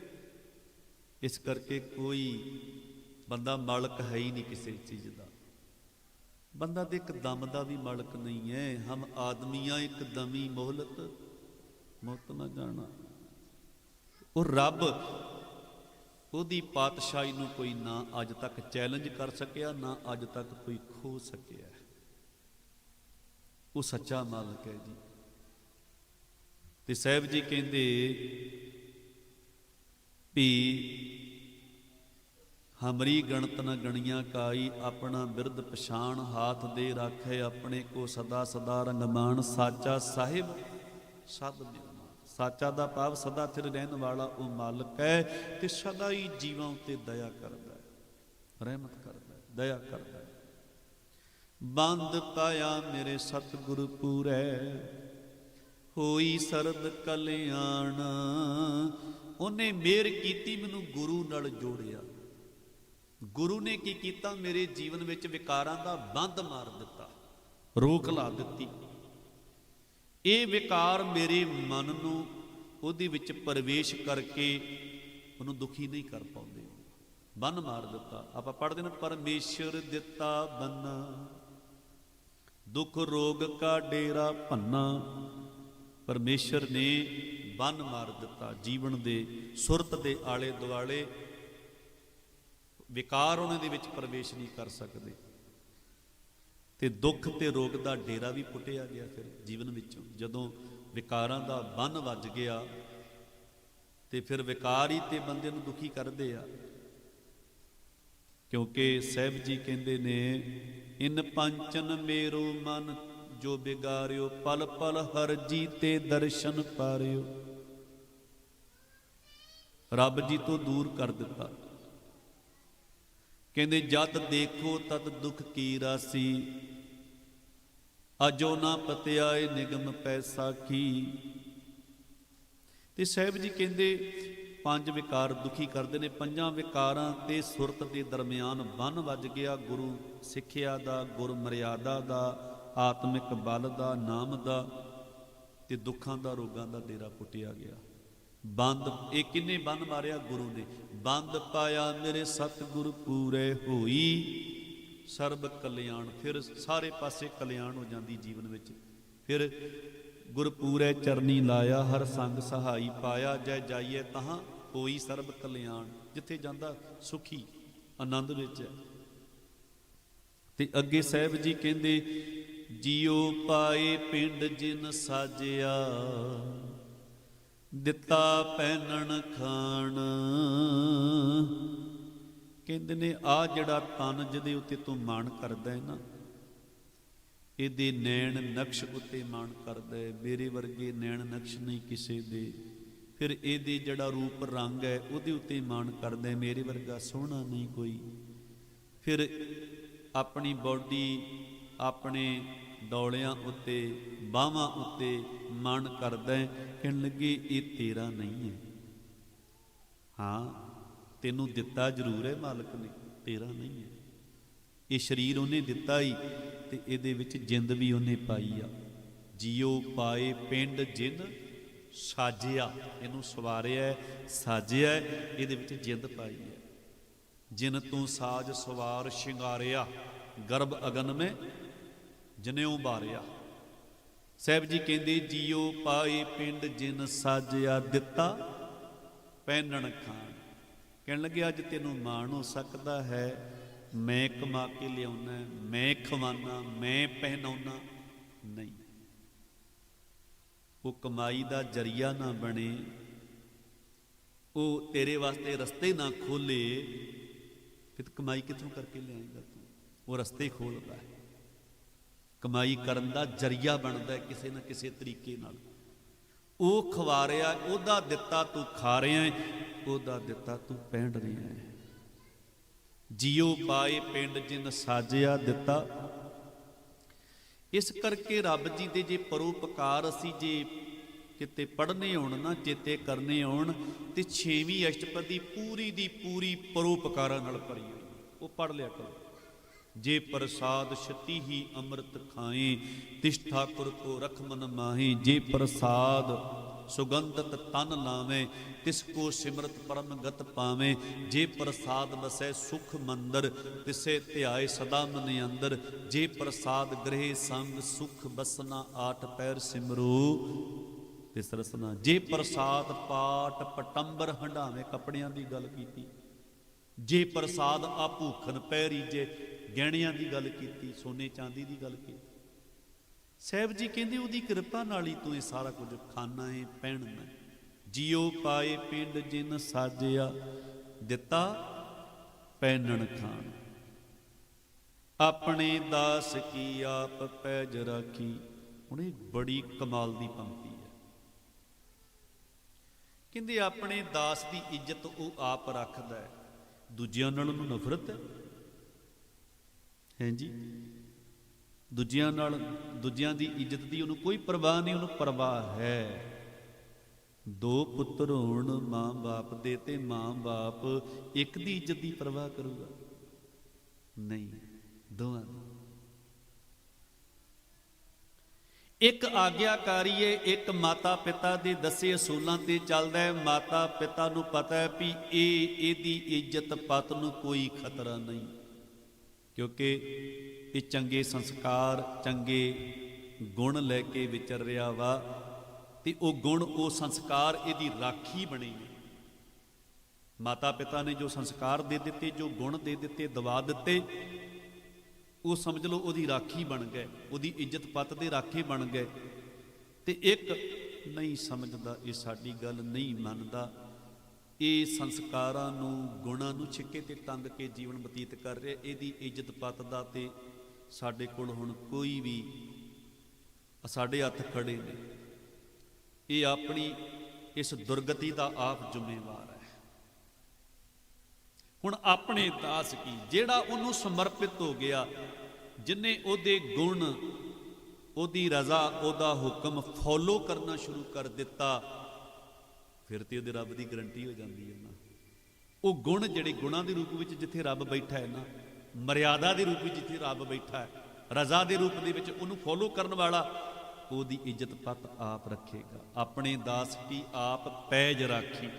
A: ਇਸ ਕਰਕੇ ਕੋਈ ਬੰਦਾ ਮਾਲਕ ਹੈ ਹੀ ਨਹੀਂ ਕਿਸੇ ਚੀਜ਼ ਦਾ। ਬੰਦਾ ਤੇ ਇੱਕ ਦਮ ਦਾ ਵੀ ਮਾਲਕ ਨਹੀਂ ਹੈ ਹਮ ਆਦਮੀਆਂ ਇੱਕ ਦਮੀ ਮੋਹਲਤ। ਮੁਕਤ ਨਾ ਜਾਣਾ। ਉਹ ਰੱਬ, ਉਹਦੀ ਪਾਤਸ਼ਾਹੀ ਨੂੰ ਕੋਈ ਨਾ ਅੱਜ ਤੱਕ ਚੈਲੰਜ ਕਰ ਸਕਿਆ, ਨਾ ਅੱਜ ਤੱਕ ਕੋਈ ਖੋ ਸਕਿਆ। ਉਹ ਸੱਚਾ ਮਾਲਕ ਹੈ ਜੀ। ਤੇ ਸਾਹਿਬ ਜੀ ਕਹਿੰਦੇ ਵੀ ਹਮਰੀ ਗਣਤ ਨ ਗਣੀਆਂ ਕਾਈ, ਆਪਣਾ ਬਿਰਧ ਪਛਾਣ ਹਾਥ ਦੇ ਰਾਖੇ, ਆਪਣੇ ਕੋ ਸਦਾ ਸਦਾ ਰੰਗਮਾਨ। ਸਾਚਾ ਸਾਹਿਬ, ਸਦ ਨਿਰਮਾਨ ਸਾਚਾ ਦਾ ਭਾਵ ਸਦਾ ਥਿਰ ਰਹਿਣ ਵਾਲਾ ਉਹ ਮਾਲਕ ਹੈ, ਤੇ ਸਦਾ ਹੀ ਜੀਵਾਂ ਉਤੇ ਦਇਆ ਕਰਦਾ ਹੈ। ਰਹਿਮਤ ਕਰਦਾ ਹੈ, ਦਇਆ ਕਰਦਾ ਹੈ। ਬੰਦ ਪਾਇਆ ਮੇਰੇ ਸਤਿਗੁਰ ਪੂਰੈ, ਹੋਈ ਸਰਦ ਕਲਿਆਣ। ਉਹਨੇ ਮੇਰ ਕੀਤੀ, ਮੈਨੂੰ ਗੁਰੂ ਨਾਲ ਜੋੜਿਆ। ਗੁਰੂ ਨੇ ਕੀ ਕੀਤਾ? ਮੇਰੇ ਜੀਵਨ ਵਿੱਚ ਵਿਕਾਰਾਂ ਦਾ ਬੰਦ ਮਾਰ ਦਿੱਤਾ, ਰੋਕ ਲਾ ਦਿੱਤੀ। ਇਹ ਵਿਕਾਰ ਮੇਰੇ ਮਨ ਨੂੰ, ਉਹਦੇ ਵਿੱਚ ਪ੍ਰਵੇਸ਼ ਕਰਕੇ ਉਹਨੂੰ ਦੁਖੀ ਨਹੀਂ ਕਰ ਪਾਉਂਦੇ। ਬੰਨ ਮਾਰ ਦਿੱਤਾ। ਆਪਾਂ ਪੜ੍ਹਦੇ ਨੇ, ਪਰਮੇਸ਼ਰ ਦਿੱਤਾ ਬੰਨਾ, ਦੁੱਖ ਰੋਗ ਕਾ ਡੇਰਾ ਭੰਨਾ, ਪਰਮੇਸ਼ਰ ਨੇ ਬੰਨ ਮਾਰ ਦਿੱਤਾ ਜੀਵਨ ਦੇ ਸੁਰਤ ਦੇ ਆਲੇ ਦੁਆਲੇ ਵਿਕਾਰ ਉਹਨਾਂ ਦੇ ਵਿੱਚ ਪ੍ਰਵੇਸ਼ ਨਹੀਂ ਕਰ ਸਕਦੇ। ਤੇ ਦੁੱਖ ਤੇ ਰੋਗ ਦਾ ਡੇਰਾ ਵੀ ਪੁੱਟਿਆ ਗਿਆ ਫਿਰ ਜੀਵਨ ਵਿੱਚੋਂ। ਜਦੋਂ ਵਿਕਾਰਾਂ ਦਾ ਬੰਨ ਵੱਜ ਗਿਆ, ਤੇ ਫਿਰ ਵਿਕਾਰ ਹੀ ਤੇ ਬੰਦੇ ਨੂੰ ਦੁਖੀ ਕਰਦੇ ਆ। ਕਿਉਂਕਿ ਸਹਿਬ ਜੀ ਕਹਿੰਦੇ ਨੇ, ਇਨ ਪੰਚਨ ਮੇਰੋ ਮਨ ਜੋ ਬਿਗਾਰਿਓ, ਪਲ ਪਲ ਹਰ ਜੀ ਤੇ ਦਰਸ਼ਨ ਪਾਰਿਓ। ਰੱਬ ਜੀ ਤੋਂ ਦੂਰ ਕਰ ਦਿੱਤਾ। ਕਹਿੰਦੇ, ਜਦ ਦੇਖੋ ਤਦ ਦੁਖ ਕੀ ਰਾਸੀ। ਅਜੋ ਨਾ ਪਤਿਆਏ ਨਿਗਮ ਪੈਸਾ ਕੀ ਤੇ ਸਾਹਿਬ ਜੀ ਕਹਿੰਦੇ, ਪੰਜ ਵਿਕਾਰ ਦੁਖੀ ਕਰਦੇ ਨੇ। ਪੰਜਾਂ ਵਿਕਾਰਾਂ ਤੇ ਸੁਰਤ ਦੇ ਦਰਮਿਆਨ ਬੰਨ ਵੱਜ ਗਿਆ। ਗੁਰੂ ਸਿੱਖਿਆ ਦਾ, ਗੁਰ ਮਰਿਆਦਾ ਦਾ, ਆਤਮਿਕ ਬਲ ਦਾ, ਨਾਮ ਦਾ ਤੇ ਦੁੱਖਾਂ ਦਾ, ਰੋਗਾਂ ਦਾ ਡੇਰਾ ਪੁੱਟਿਆ ਗਿਆ। ਬੰਦ, ਇਹ ਕਿੰਨੇ ਬੰਦ ਮਾਰਿਆ ਗੁਰੂ ਨੇ? ਬੰਦ ਪਾਇਆ ਮੇਰੇ ਸਤਿਗੁਰ ਪੂਰੇ ਹੋਈ। ਸਰਬ ਕਲਿਆਣ, ਫਿਰ ਸਾਰੇ ਪਾਸੇ ਕਲਿਆਣ ਹੋ ਜਾਂਦੀ ਜੀਵਨ ਵਿੱਚ। ਫਿਰ ਗੁਰਪੂਰੇ ਚਰਨੀ ਲਾਇਆ, ਹਰ ਸੰਗ ਸਹਾਈ ਪਾਇਆ, ਜੈ ਜਾਈਏ ਤਹਾਂ ਹੋਈ ਸਰਬ ਕਲਿਆਣ। ਜਿੱਥੇ ਜਾਂਦਾ ਸੁਖੀ, ਆਨੰਦ ਵਿੱਚ ਹੈ। ਤੇ ਅੱਗੇ ਸਾਹਿਬ ਜੀ ਕਹਿੰਦੇ ਜੀਉ ਪਾਏ ਪਿੰਡ ਜਿਨ ਸਾਜਿਆ। ਦਿੱਤਾ ਪਹਿਨਣ ਖਾਣ। ਕਹਿੰਦੇ ਨੇ, ਆ ਜਿਹੜਾ ਤਨ ਜਿਹਦੇ ਉੱਤੇ ਤੂੰ ਮਾਣ ਕਰਦਾ ਹੈ ਨਾ, ਇਹਦੇ ਨੈਣ ਨਕਸ਼ ਉੱਤੇ ਮਾਣ ਕਰਦਾ ਹੈ ਮੇਰੇ ਵਰਗੇ ਨੈਣ ਨਕਸ਼ ਨਹੀਂ ਕਿਸੇ ਦੇ। ਫਿਰ ਇਹਦੇ ਜਿਹੜਾ ਰੂਪ ਰੰਗ ਹੈ, ਉਹਦੇ ਉੱਤੇ ਮਾਣ ਕਰਦਾ ਹੈ ਮੇਰੇ ਵਰਗਾ ਸੋਹਣਾ ਨਹੀਂ ਕੋਈ। ਫਿਰ ਆਪਣੀ ਬਾਡੀ ਆਪਣੇ ਡੌਲਿਆਂ ਉੱਤੇ, ਬਾਹਾਂ ਉੱਤੇ ਮਨ ਕਰਦਾ ਹੈ, ਕਹਿਣ ਲੱਗੇ, ਇਹ ਤੇਰਾ ਨਹੀਂ ਹੈ। ਹਾਂ, ਤੈਨੂੰ ਦਿੱਤਾ ਜ਼ਰੂਰ ਹੈ, ਮਾਲਕ ਨੇ, ਤੇਰਾ ਨਹੀਂ ਹੈ। ਇਹ ਸਰੀਰ ਉਹਨੇ ਦਿੱਤਾ ਹੀ ਤੇ ਇਹਦੇ ਵਿੱਚ ਜਿੰਦ ਵੀ ਉਹਨੇ ਪਾਈ ਆ। ਜੀਓ ਪਾਏ ਪਿੰਡ, ਜਿੰਦ ਸਾਜਿਆ, ਇਹਨੂੰ ਸਵਾਰਿਆ ਸਾਜਿਆ ਇਹਦੇ ਵਿੱਚ ਜਿੰਦ ਪਾਈ ਹੈ। ਜਿਨ ਤੂੰ ਸਾਜ ਸਵਾਰ ਸ਼ਿੰਗਾਰਿਆ, ਗਰਭ ਅਗਨ ਮੇ ਜਨਿਉ ਬਾਰਿਆ। ਸਾਹਿਬ ਜੀ ਕਹਿੰਦੇ, ਜੀਓ ਪਾਏ ਪਿੰਡ ਜਿਨ ਸਾਜਿਆ ਦਿੱਤਾ, ਪਹਿਨਣ ਖਾਨ ਕਹਿਣ ਲੱਗੇ, ਅੱਜ ਤੈਨੂੰ ਮਾਣ ਹੋ ਸਕਦਾ ਹੈ। ਮੈਂ ਕਮਾ ਕੇ ਲਿਆਉਣਾ, ਮੈਂ ਖਵਾਨਾ, ਮੈਂ ਪਹਿਨਾਉਣਾ ਨਹੀਂ। ਉਹ ਕਮਾਈ ਦਾ ਜਰੀਆ ਨਾ ਬਣੇ, ਉਹ ਤੇਰੇ ਵਾਸਤੇ ਰਸਤੇ ਨਾ ਖੋਲੇ, ਫਿਰ ਕਮਾਈ ਕਿੱਥੋਂ ਕਰਕੇ ਲਿਆਏਗਾ ਤੂੰ? ਉਹ ਰਸਤੇ ਖੋਲਦਾ ਹੈ। ਕਮਾਈ ਕਰਨ ਦਾ ਜਰੀਆ ਬਣਦਾ ਕਿਸੇ ਨਾ ਕਿਸੇ ਤਰੀਕੇ ਨਾਲ। ਉਹ ਖਵਾ ਰਿਹਾ, ਉਹਦਾ ਦਿੱਤਾ ਤੂੰ ਖਾ ਰਿਹਾ ਹੈ, ਉਹਦਾ ਦਿੱਤਾ ਤੂੰ ਪਹਿਨ ਰਿਹਾ ਹੈ। ਜੀਓ ਪਾਏ ਪਿੰਡ ਜਿਨ ਸਾਜਿਆ ਦਿੱਤਾ। ਇਸ ਕਰਕੇ ਰੱਬ ਜੀ ਦੇ ਜੇ ਪਰਉਪਕਾਰ ਅਸੀਂ ਜੇ ਕਿਤੇ ਪੜ੍ਹਨੇ ਹੋਣ ਨਾ, ਚੇਤੇ ਕਰਨੇ ਹੋਣ, ਤੇ 6ਵੀਂ ਅਸ਼ਟਪਦੀ ਪੂਰੀ ਦੀ ਪੂਰੀ ਪਰਉਪਕਾਰਾਂ ਨਾਲ ਭਰੀ ਹੋਈ ਉਹ ਪੜ੍ਹ ਲਿਆ ਕਰੋ। ਜੇ ਪ੍ਰਸਾਦ ਛਤੀ ਹੀ ਅੰਮ੍ਰਿਤ ਖਾਏ, ਤਿਸ ਠਾਕੁਰ ਕੋ ਰਖ ਮਾਹੀ, ਜੇ ਪ੍ਰਸਾਦ ਸੁਗੰਧਤ ਤਨ ਲਾਵੇਂ, ਤਿਸ ਕੋ ਸਿਮਰਤ ਪਰਮ ਗਤ ਪਾਵੇਂ, ਜੇ ਪ੍ਰਸਾਦ ਵਸੈ ਸੁਖ ਮੰਦਰ, ਤਿਸੇ ਧਿਆਏ ਸਦਾ ਮਨ ਅੰਦਰ, ਜੇ ਪ੍ਰਸਾਦ ਗ੍ਰਹਿ ਸੰਗ ਸੁਖ ਬਸਨਾ ਆਠ ਪੈਰ ਸਿਮਰੂ, ਤਿਸ ਰਸਨਾ, ਜੇ ਪ੍ਰਸਾਦ ਪਾਟ ਪਟੰਬਰ ਹੰਡਾਵੇਂ ਕੱਪੜਿਆਂ ਦੀ ਗੱਲ ਕੀਤੀ, ਜੇ ਪ੍ਰਸਾਦ ਆ ਭੂਖਨ ਪੈਰੀ ਜੇ ਗਹਿਣਿਆਂ ਦੀ ਗੱਲ ਕੀਤੀ, ਸੋਨੇ ਚਾਂਦੀ ਦੀ ਗੱਲ ਕੀਤੀ। ਸਾਹਿਬ ਜੀ ਕਹਿੰਦੇ ਉਹਦੀ ਕਿਰਪਾ ਨਾਲ ਹੀ ਤੂੰ ਇਹ ਸਾਰਾ ਕੁਝ ਖਾਣਾ ਹੈ ਪਹਿਨਣਾ ਜਿਉ ਪਾਏ ਪਿੰਡ ਜਿਨ ਸਾਜਿਆ, ਦਿੱਤਾ ਪਹਿਨਣ ਖਾਣ ਆਪਣੇ ਦਾਸ ਕੀ ਆਪ ਪੈਜ ਰਾਖੀ, ਹੁਣ ਇਹ ਬੜੀ ਕਮਾਲ ਦੀ ਪੰਕਤੀ ਹੈ। ਕਹਿੰਦੇ ਆਪਣੇ ਦਾਸ ਦੀ ਇੱਜ਼ਤ ਉਹ ਆਪ ਰੱਖਦਾ ਹੈ। ਦੂਜਿਆਂ ਨਾਲ ਉਹਨੂੰ ਨਫ਼ਰਤ ਹੈ। ਹੈਂ ਜੀ। ਦੂਜਿਆਂ ਨਾਲ, ਦੂਜਿਆਂ ਦੀ ਇੱਜ਼ਤ ਦੀ ਉਹਨੂੰ ਕੋਈ ਪਰਵਾਹ ਨਹੀਂ, ਉਹਨੂੰ ਪਰਵਾਹ ਹੈ। ਦੋ ਪੁੱਤਰ ਹੋਣ, ਮਾਂ-ਬਾਪ ਦੇ ਤੇ ਮਾਂ-ਬਾਪ ਇੱਕ ਦੀ ਇੱਜ਼ਤ ਦੀ ਪਰਵਾਹ ਕਰੂਗਾ। ਨਹੀਂ, ਦੋਵਾਂ ਇੱਕ ਆਗਿਆਕਾਰੀਏ ਇੱਕ ਮਾਤਾ ਪਿਤਾ ਦੇ ਦੱਸੇ ਅਸੂਲਾਂ ਤੇ ਚੱਲਦਾ ਹੈ। ਮਾਤਾ ਪਿਤਾ ਨੂੰ ਪਤਾ ਹੈ ਵੀ ਇਹ, ਇਹਦੀ ਇੱਜ਼ਤ ਪਤ ਨੂੰ ਕੋਈ ਖਤਰਾ ਨਹੀਂ। ਕਿਉਂਕਿ ਇਹ ਚੰਗੇ ਸੰਸਕਾਰ, ਚੰਗੇ ਗੁਣ ਲੈ ਕੇ ਵਿਚਰ ਰਿਹਾ ਵਾ ਤੇ ਉਹ ਗੁਣ, ਉਹ ਸੰਸਕਾਰ ਇਹਦੀ ਰਾਖੀ ਬਣੇ ਨੇ। ਮਾਤਾ ਪਿਤਾ ਨੇ ਜੋ ਸੰਸਕਾਰ ਦੇ ਦਿੱਤੇ, ਜੋ ਗੁਣ ਦੇ ਦਿੱਤੇ, ਦਵਾ ਦਿੱਤੇ, ਉਹ ਸਮਝ ਲਓ ਉਹਦੀ ਰਾਖੀ ਬਣ ਗਏ, ਉਹਦੀ ਇੱਜ਼ਤ ਪੱਤ ਦੇ ਰਾਖੇ ਬਣ ਗਏ ਤੇ ਇੱਕ ਨਹੀਂ ਸਮਝਦਾ, ਇਹ ਸਾਡੀ ਗੱਲ ਨਹੀਂ ਮੰਨਦਾ। ਇਹ ਸੰਸਕਾਰਾਂ ਨੂੰ, ਗੁਣਾਂ ਨੂੰ ਛਿੱਕੇ ਤੇ ਟੰਗ ਕੇ ਜੀਵਨ ਬਤੀਤ ਕਰ ਰਿਹਾ, ਇਹਦੀ ਇੱਜ਼ਤ ਪੱਤ ਦਾ ਤੇ ਸਾਡੇ ਕੋਲ ਹੁਣ ਕੋਈ ਵੀ ਸਾਡੇ ਹੱਥ ਖੜੇ ਨੇ। ਇਹ ਆਪਣੀ ਇਸ ਦੁਰਗਤੀ ਦਾ ਆਪ ਜ਼ਿੰਮੇਵਾਰ ਹੈ। ਹੁਣ ਆਪਣੇ ਦਾਸ ਕੀ, ਜਿਹੜਾ ਉਹਨੂੰ ਸਮਰਪਿਤ ਹੋ ਗਿਆ, ਜਿਨੇ ਉਹਦੇ ਗੁਣ, ਉਹਦੀ ਰਜ਼ਾ, ਉਹਦਾ ਹੁਕਮ ਫੋਲੋ ਕਰਨਾ ਸ਼ੁਰੂ ਕਰ ਦਿੱਤਾ ਫਿਰ ਤੇ ਉਹਦੇ ਰੱਬ ਦੀ ਗਰੰਟੀ ਹੋ ਜਾਂਦੀ ਹੈ ਨਾ। ਉਹ ਗੁਣ ਜਿਹੜੇ ਗੁਣਾਂ ਦੇ ਰੂਪ ਵਿੱਚ ਜਿੱਥੇ ਰੱਬ ਬੈਠਾ ਹੈ ਨਾ, ਮਰਿਆਦਾ ਦੇ ਰੂਪ ਵਿੱਚ ਜਿੱਥੇ ਰੱਬ ਬੈਠਾ ਹੈ, ਰਜ਼ਾ ਦੇ ਰੂਪ ਦੇ ਵਿੱਚ ਉਹਨੂੰ ਫੋਲੋ ਕਰਨ ਵਾਲਾ, ਉਹਦੀ ਇੱਜ਼ਤ ਪਤ ਆਪ ਰੱਖੇਗਾ। ਆਪਣੇ ਦਾਸ ਕੀ ਆਪ ਪੈਜ ਰਾਖੀ।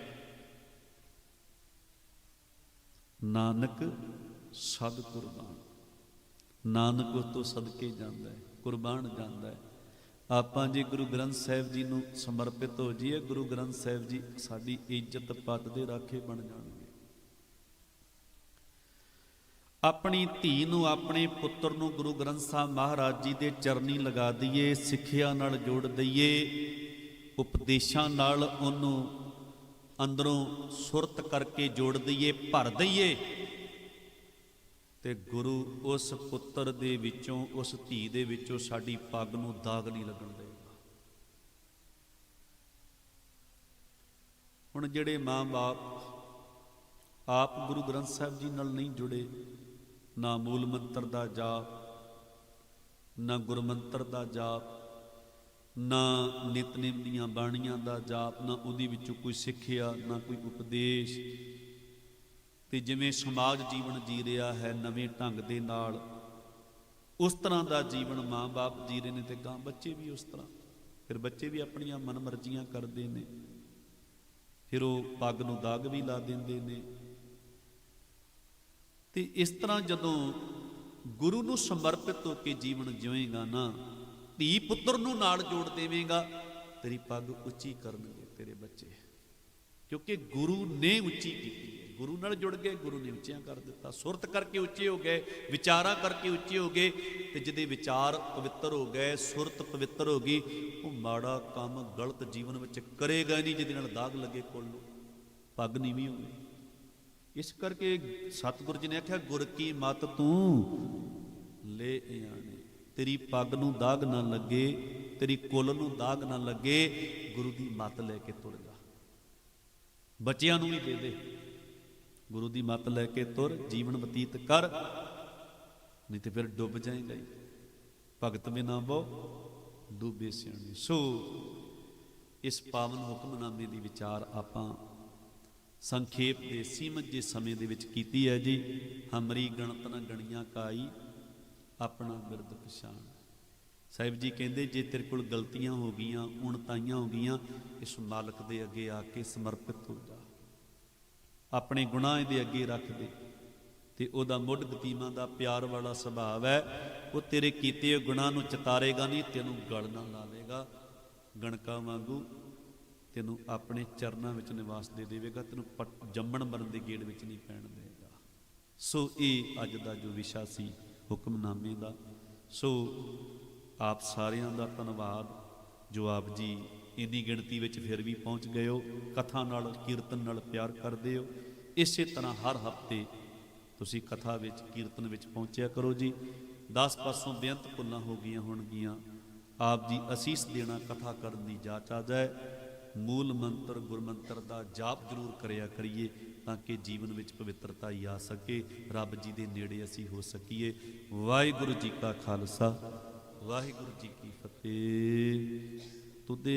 A: ਨਾਨਕ ਸਦ ਕੁਰਬਾਨ। ਨਾਨਕ ਉਸ ਤੋਂ ਸਦਕੇ ਜਾਂਦਾ ਹੈ, ਕੁਰਬਾਨ ਜਾਂਦਾ ਹੈ। ਆਪਾਂ ਜੀ ਗੁਰੂ ਗ੍ਰੰਥ ਸਾਹਿਬ ਜੀ ਨੂੰ ਸਮਰਪਿਤ ਹੋ ਜਾਈਏ, ਗੁਰੂ ਗ੍ਰੰਥ ਸਾਹਿਬ ਜੀ ਸਾਡੀ ਇੱਜ਼ਤ ਪੱਤ ਦੇ ਰਾਖੇ ਬਣ ਜਾਣਗੇ। ਆਪਣੀ ਧੀ ਨੂੰ, ਆਪਣੇ ਪੁੱਤਰ ਨੂੰ ਗੁਰੂ ਗ੍ਰੰਥ ਸਾਹਿਬ ਮਹਾਰਾਜ ਜੀ ਦੇ ਚਰਨੀ ਲਗਾ ਦਈਏ, ਸਿੱਖਿਆ ਨਾਲ ਜੋੜ ਦਈਏ, ਉਪਦੇਸ਼ਾਂ ਨਾਲ ਉਹਨੂੰ ਅੰਦਰੋਂ ਸੁਰਤ ਕਰਕੇ ਜੋੜ ਦਈਏ, ਭਰ ਦਈਏ। ਤੇ ਗੁਰੂ ਉਸ ਪੁੱਤਰ ਦੇ ਵਿੱਚੋਂ, ਉਸ ਧੀ ਦੇ ਵਿੱਚੋਂ ਸਾਡੀ ਪੱਗ ਨੂੰ ਦਾਗ ਨਹੀਂ ਲੱਗਣ ਦੇਗਾ। ਹੁਣ ਜਿਹੜੇ ਮਾਂ-ਬਾਪ ਆਪ ਗੁਰੂ ਗ੍ਰੰਥ ਸਾਹਿਬ ਜੀ ਨਾਲ ਨਹੀਂ ਜੁੜੇ, ਨਾ ਮੂਲ ਮੰਤਰ ਦਾ ਜਾਪ, ਨਾ ਗੁਰਮੰਤਰ ਦਾ ਜਾਪ, ਨਾ ਨਿਤਨੇਮ ਦੀਆਂ ਬਾਣੀਆਂ ਦਾ ਜਾਪ, ਨਾ ਉਹਦੇ ਵਿੱਚੋਂ ਕੋਈ ਸਿੱਖਿਆ, ਨਾ ਕੋਈ ਉਪਦੇਸ਼ ਤੇ ਜਿਵੇਂ ਸਮਾਜ ਜੀਵਨ ਜੀ ਰਿਹਾ ਹੈ ਨਵੇਂ ਢੰਗ ਦੇ ਨਾਲ, ਉਸ ਤਰ੍ਹਾਂ ਦਾ ਜੀਵਨ ਮਾਂ-ਬਾਪ ਜੀ ਰਹੇ ਨੇ ਤੇ ਗਾਂ ਬੱਚੇ ਵੀ ਉਸ ਤਰ੍ਹਾਂ। ਫਿਰ ਬੱਚੇ ਵੀ ਆਪਣੀਆਂ ਮਨਮਰਜ਼ੀਆਂ ਕਰਦੇ ਨੇ। ਫਿਰ ਉਹ ਪੱਗ ਨੂੰ ਦਾਗ ਵੀ ਲਾ ਦਿੰਦੇ ਨੇ। ਤੇ ਇਸ ਤਰ੍ਹਾਂ ਜਦੋਂ ਗੁਰੂ ਨੂੰ ਸਮਰਪਿਤ ਹੋ ਕੇ ਜੀਵਨ ਜਿਵੇਂਗਾ ਨਾ, ਧੀ ਪੁੱਤਰ ਨੂੰ ਨਾਲ ਜੋੜ ਦੇਵੇਂਗਾ, ਤੇਰੀ ਪੱਗ ਉੱਚੀ ਕਰਨਗੇ ਤੇਰੇ ਬੱਚੇ। ਕਿਉਂਕਿ ਗੁਰੂ ਨੇ ਉੱਚੀ ਕੀਤੀ। ਗੁਰੂ ਨਾਲ ਜੁੜ ਗਏ, ਗੁਰੂ ਨੇ ਉੱਚਿਆਂ ਕਰ ਦਿੱਤਾ। ਸੁਰਤ ਕਰਕੇ ਉੱਚੇ ਹੋ ਗਏ, ਵਿਚਾਰਾਂ ਕਰਕੇ ਉੱਚੇ ਹੋ ਗਏ ਤੇ ਜਿਹਦੇ ਵਿਚਾਰ ਪਵਿੱਤਰ ਹੋ ਗਏ, ਸੁਰਤ ਪਵਿੱਤਰ ਹੋ ਗਈ, ਉਹ ਮਾੜਾ ਕੰਮ ਗਲਤ ਜੀਵਨ ਵਿੱਚ ਕਰੇਗਾ ਨਹੀਂ, ਜਿਹਦੇ ਨਾਲ ਦਾਗ ਲੱਗੇ ਕੁੱਲ। ਨੂੰ ਪੱਗ ਨੀਵੀਂ ਹੋ ਗਈ। ਇਸ ਕਰਕੇ ਸਤਿਗੁਰੂ ਜੀ ਨੇ ਆਖਿਆ, ਗੁਰ ਕੀ ਮਤ ਤੂੰ? ਲੈ ਆਣੇ ਤੇਰੀ ਪੱਗ ਨੂੰ ਦਾਗ ਨਾ ਲੱਗੇ, ਤੇਰੀ ਕੁੱਲ ਨੂੰ ਦਾਗ ਨਾ ਲੱਗੇ, ਗੁਰੂ ਦੀ ਮੱਤ ਲੈ ਕੇ ਤੁਰ ਜਾ। ਬੱਚਿਆਂ ਨੂੰ ਵੀ ਦੇ ਦੇ। ਗੁਰੂ ਦੀ ਮੱਤ ਲੈ ਕੇ ਤੁਰ, ਜੀਵਨ ਬਤੀਤ ਕਰ। ਨਹੀਂ ਤੇ ਫਿਰ ਡੁੱਬ ਜਾਏਗਾ ਹੀ। ਭਗਤ ਬਿਨਾ ਬੋ ਡੁੱਬੇ ਸਿਆਣੇ। ਸੋ ਇਸ ਪਾਵਨ ਹੁਕਮਨਾਮੇ ਦੀ ਵਿਚਾਰ ਆਪਾਂ ਸੰਖੇਪ ਦੇ ਸੀਮਤ ਜੇ ਸਮੇਂ ਦੇ ਵਿੱਚ ਕੀਤੀ ਹੈ ਜੀ। ਹਮਰੀ ਗਣਤ ਨ ਗਣੀਆਂ ਕਾਈ, ਆਪਣਾ ਬਿਰਦ ਪਛਾਣ। ਸਾਹਿਬ ਜੀ ਕਹਿੰਦੇ, ਜੇ ਤੇਰੇ ਕੋਲ ਗਲਤੀਆਂ ਹੋ ਗਈਆਂ, ਉਣਤਾਈਆਂ ਹੋ ਗਈਆਂ, ਇਸ ਮਾਲਕ ਦੇ ਅੱਗੇ ਆ ਕੇ ਸਮਰਪਿਤ ਹੋ ਜਾ। ਆਪਣੇ ਗੁਨਾਹ ਦੇ ਅੱਗੇ ਰੱਖ ਦੇ। ਤੇ ਉਹਦਾ ਮੁੱਢ ਗਤੀਮਾਂ ਦਾ ਪਿਆਰ ਵਾਲਾ ਸੁਭਾਅ ਹੈ। ਉਹ ਤੇਰੇ ਕੀਤੇ ਹੋਏ ਗੁਨਾਹ ਨੂੰ ਚਤਾਰੇਗਾ ਨਹੀਂ, ਤੈਨੂੰ ਗਲ ਨਾ ਲਾਵੇਗਾ। ਗਣਕਾ ਵਾਂਗੂ ਤੈਨੂੰ ਆਪਣੇ ਚਰਨਾਂ ਵਿੱਚ ਨਿਵਾਸ ਦੇ ਦੇਵੇਗਾ। ਤੈਨੂੰ ਪਟ- ਜੰਮਣ ਮਰਨ ਦੇ ਗੇੜ ਵਿੱਚ ਨਹੀਂ ਪੈਣ ਦੇਵੇਗਾ। ਸੋ ਇਹ ਅੱਜ ਦਾ ਜੋ ਵਿਸ਼ਾ ਸੀ ਹੁਕਮਨਾਮੇ ਦਾ, ਸੋ ਆਪ ਸਾਰਿਆਂ ਦਾ ਧੰਨਵਾਦ। ਜੋ ਆਪ ਜੀ ਇੰਨੀ ਗਿਣਤੀ ਵਿੱਚ ਫਿਰ ਵੀ ਪਹੁੰਚ ਗਏ ਹੋ ਕਥਾ ਨਾਲ, ਕੀਰਤਨ ਨਾਲ ਪਿਆਰ ਕਰਦੇ ਹੋ। ਇਸੇ ਤਰ੍ਹਾਂ ਹਰ ਹਫ਼ਤੇ ਤੁਸੀਂ ਕਥਾ ਵਿੱਚ, ਕੀਰਤਨ ਵਿੱਚ ਪਹੁੰਚਿਆ ਕਰੋ ਜੀ। 10 ਪਾਸੋਂ ਬੇਅੰਤ ਪੁੱਲਾਂ ਹੋ ਗਈਆਂ ਹੋਣਗੀਆਂ। ਆਪ ਜੀ ਅਸੀਸ ਦੇਣਾ ਕਥਾ ਕਰਨ ਦੀ ਜਾਚ ਆ ਜਾਏ। ਮੂਲ ਮੰਤਰ, ਗੁਰਮੰਤਰ ਦਾ ਜਾਪ ਜ਼ਰੂਰ ਕਰਿਆ ਕਰੀਏ ਤਾਂ ਕਿ ਜੀਵਨ ਵਿੱਚ ਪਵਿੱਤਰਤਾ ਹੀ ਆ ਸਕੇ। ਰੱਬ ਜੀ ਦੇ ਨੇੜੇ ਅਸੀਂ ਹੋ ਸਕੀਏ। ਵਾਹਿਗੁਰੂ ਜੀ ਕਾ ਖਾਲਸਾ, ਵਾਹਿਗੁਰੂ ਜੀ ਕੀ ਫਤਿਹ। ਤੁਦੇ